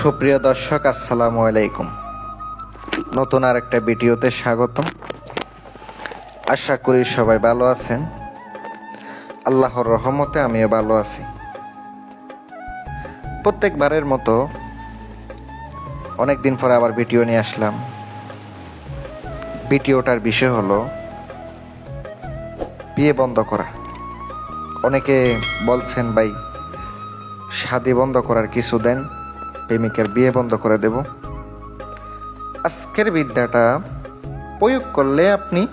সুপ্রিয় দর্শক, আসসালামু আলাইকুম। নতুন আর একটা ভিডিওতে স্বাগতম। আশা করি সবাই ভালো আছেন। আল্লাহর রহমতে আমিও ভালো আছি। প্রত্যেকবারের মতো অনেক দিন পরে আবার ভিডিও নিয়ে আসলাম। ভিডিওটার বিষয় হলো, বিয়ে বন্ধ করা। অনেকে বলছেন, ভাই, শাদি বন্ধ করার কিছু দেন? প্রেমিকের বিয়ে বন্ধ করে দেব। আজকের বিদ্যাটা প্রয়োগ করলে আপনি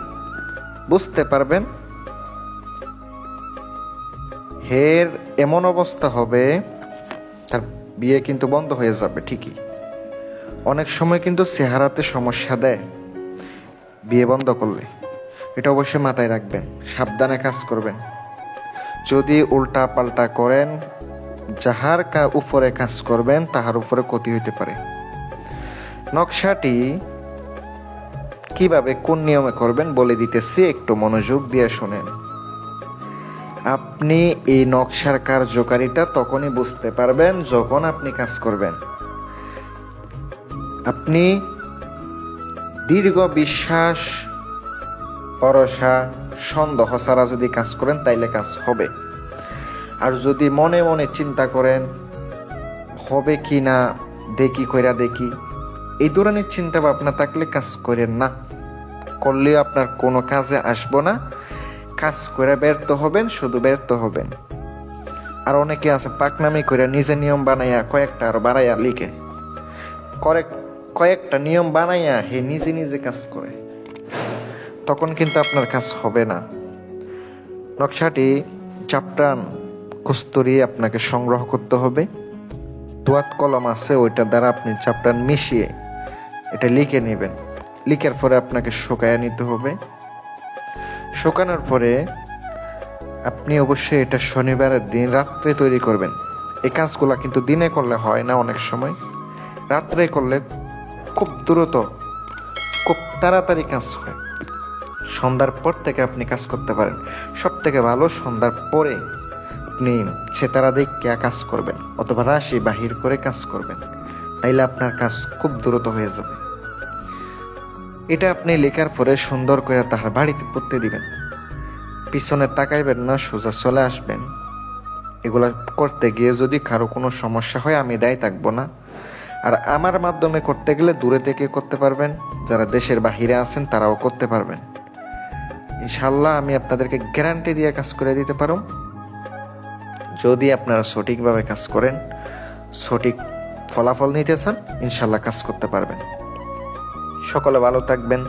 বুঝতে পারবেন। হের এমন অবস্থা হবে, তার বিয়ে কিন্তু বন্ধ হয়ে যাবে, ঠিকই। অনেক সময় কিন্তু চেহারাতে সমস্যা দেয় বিয়ে বন্ধ করলে। এটা অবশ্যই মাথায় রাখবেন, সাবধানে কাজ করবেন। যদি উল্টা পাল্টা করেন যাহার উপরে কাজ করবেন, তাহার উপরে ক্ষতি হইতে পারে। নকশাটি কীভাবে, কোন নিয়মে করবেন বলে দিতেছি, একটু মনোযোগ দিয়ে শোনেন। আপনি এই নকশার কার্যকারিতা তখনই বুঝতে পারবেন যখন আপনি কাজ করবেন। আপনি দীর্ঘ বিশ্বাস, ভরসা, সন্দেহ ছাড়া যদি কাজ করেন, তাইলে কাজ হবে। আর যদি মনে মনে চিন্তা করেন, হবে কি না, দেখি, কইরা দেখি, এই ধরনের চিন্তা ভাবনা থাকলে কাজ করেন না। করলেও আপনার কোনো কাজে আসব না। কাজ করে ব্যর্থ হবেন, শুধু ব্যর্থ হবেন। আর অনেকে আছে, পাকনামি করে নিজে নিয়ম বানাইয়া কয়েকটা আর বাড়াইয়া লিখে। কয়েক কয়েকটা নিয়ম বানাইয়া হে নিজে নিজে কাজ করে। তখন কিন্তু আপনার কাজ হবে না। নকশাটি চাপটান কস্তুরি আপনাকে সংগ্রহ করতে হবে। দোয়াত কলম আছে, ওইটা দ্বারা আপনি চাপটান মিশিয়ে এটা লিখে নেবেন। লিখার পরে আপনাকে শুকায় নিতে হবে। শুকানোর পরে আপনি অবশ্যই এটা শনিবারের দিন রাত্রে তৈরি করবেন। এই কাজগুলো কিন্তু দিনে করলে হয় না অনেক সময়। রাত্রে করলে খুব দ্রুত, খুব তাড়াতাড়ি কাজ হয়। সন্ধ্যার পর থেকে আপনি কাজ করতে পারেন। সব থেকে ভালো সন্ধ্যার পরে আপনি সেতারা দেখিয়া কাজ করবেন? অথবা রাশি বাহির করে কাজ করবেন। তাইলে আপনার কাজ খুব দ্রুত হয়ে যাবে। এটা আপনি লেখার পরে সুন্দর করে তাহার বাড়িতে পড়তে দিবেন। পিছনে তাকাইবেন না, সোজা চলে আসবেন। এগুলা করতে গিয়ে যদি কারও কোনো সমস্যা হয়, আমি দায় থাকব না। আর আমার মাধ্যমে করতে গেলে দূরে থেকে করতে পারবেন। যারা দেশের বাহিরে আছেন, তারাও করতে পারবেন। ইনশাল্লাহ আমি আপনাদেরকে গ্যারান্টি দিয়ে কাজ করে দিতে পারো যদি আপনারা সঠিকভাবে কাজ করেন, সঠিক ফলাফল নিতে চান, ইনশাল্লাহ কাজ করতে পারবেন। সকলে ভালো থাকবেন,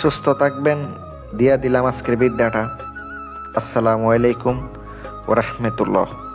সুস্থ থাকবেন। দিয়া দিলাম আজকের বিদ্যাটা। আসসালামু আলাইকুম ওরহমতুল্লাহ